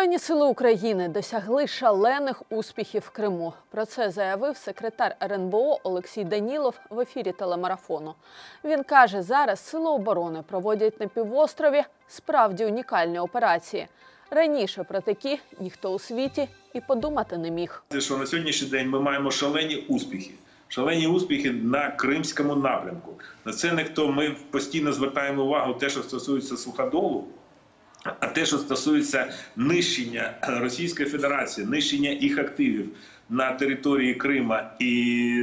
Збройні сили України досягли шалених успіхів в Криму. Про це заявив секретар РНБО Олексій Данілов в ефірі телемарафону. Він каже, зараз сили оборони проводять на півострові справді унікальні операції. Раніше про такі ніхто у світі і подумати не міг. що на сьогоднішній день ми маємо шалені успіхи. Шалені успіхи на кримському напрямку. На це ніхто ми постійно звертаємо увагу те, що стосується суходолу, а те, що стосується нищення Російської Федерації, нищення їх активів на території Крима і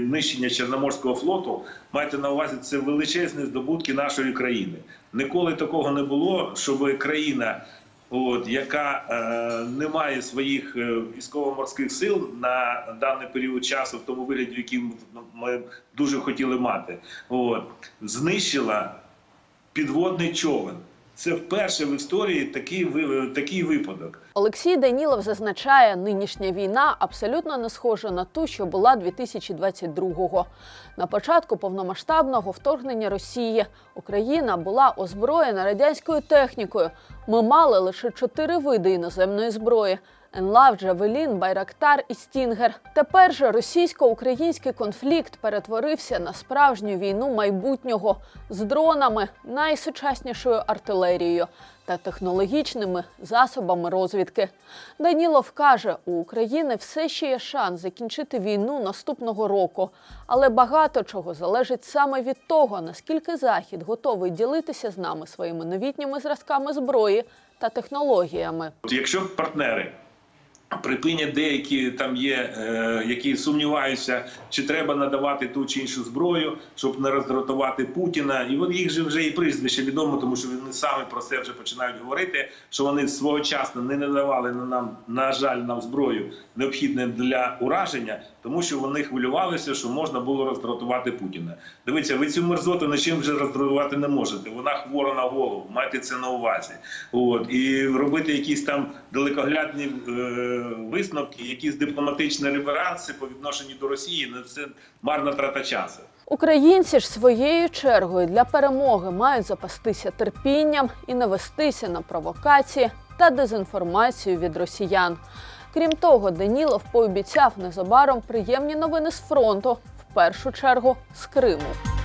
нищення Чорноморського флоту, майте на увазі це величезні здобутки нашої країни. Ніколи такого не було, щоб країна. От яка е, не має своїх е, військово-морських сил на даний період часу, в тому вигляді, який ми дуже хотіли мати, от знищила підводний човен. Це вперше в історії такий такий випадок. Олексій Данілов зазначає, нинішня війна абсолютно не схожа на ту, що була 2022-го. На початку повномасштабного вторгнення Росії Україна була озброєна радянською технікою. Ми мали лише чотири види іноземної зброї. Енлав, Джавелін, Байрактар і Стінгер. Тепер же російсько-український конфлікт перетворився на справжню війну майбутнього з дронами, найсучаснішою артилерією та технологічними засобами розвідки. Данілов каже, у України все ще є шанс закінчити війну наступного року, але багато чого залежить саме від того, наскільки Захід готовий ділитися з нами своїми новітніми зразками зброї та технологіями. Якщо партнери припинять деякі там є, е, які сумніваються, чи треба надавати ту чи іншу зброю, щоб не роздратувати Путіна, і от їх же вже і прізвище відомо, тому що вони самі про це вже починають говорити. Що вони своєчасно не надавали на нам, на жаль, нам зброю необхідне для ураження, тому що вони хвилювалися, що можна було роздратувати Путіна. Дивіться, ви цю мерзоту нічим вже роздратувати не можете. Вона хвора на голову. Майте це на увазі. От і робити якісь там далекоглядні е, висновки, якісь дипломатичні реверанси по відношенню до Росії. Ну це марна трата часу. Українці ж своєю чергою для перемоги мають запастися терпінням і не вестися на провокації та дезінформацію від росіян. Крім того, Данілов пообіцяв незабаром приємні новини з фронту, в першу чергу з Криму.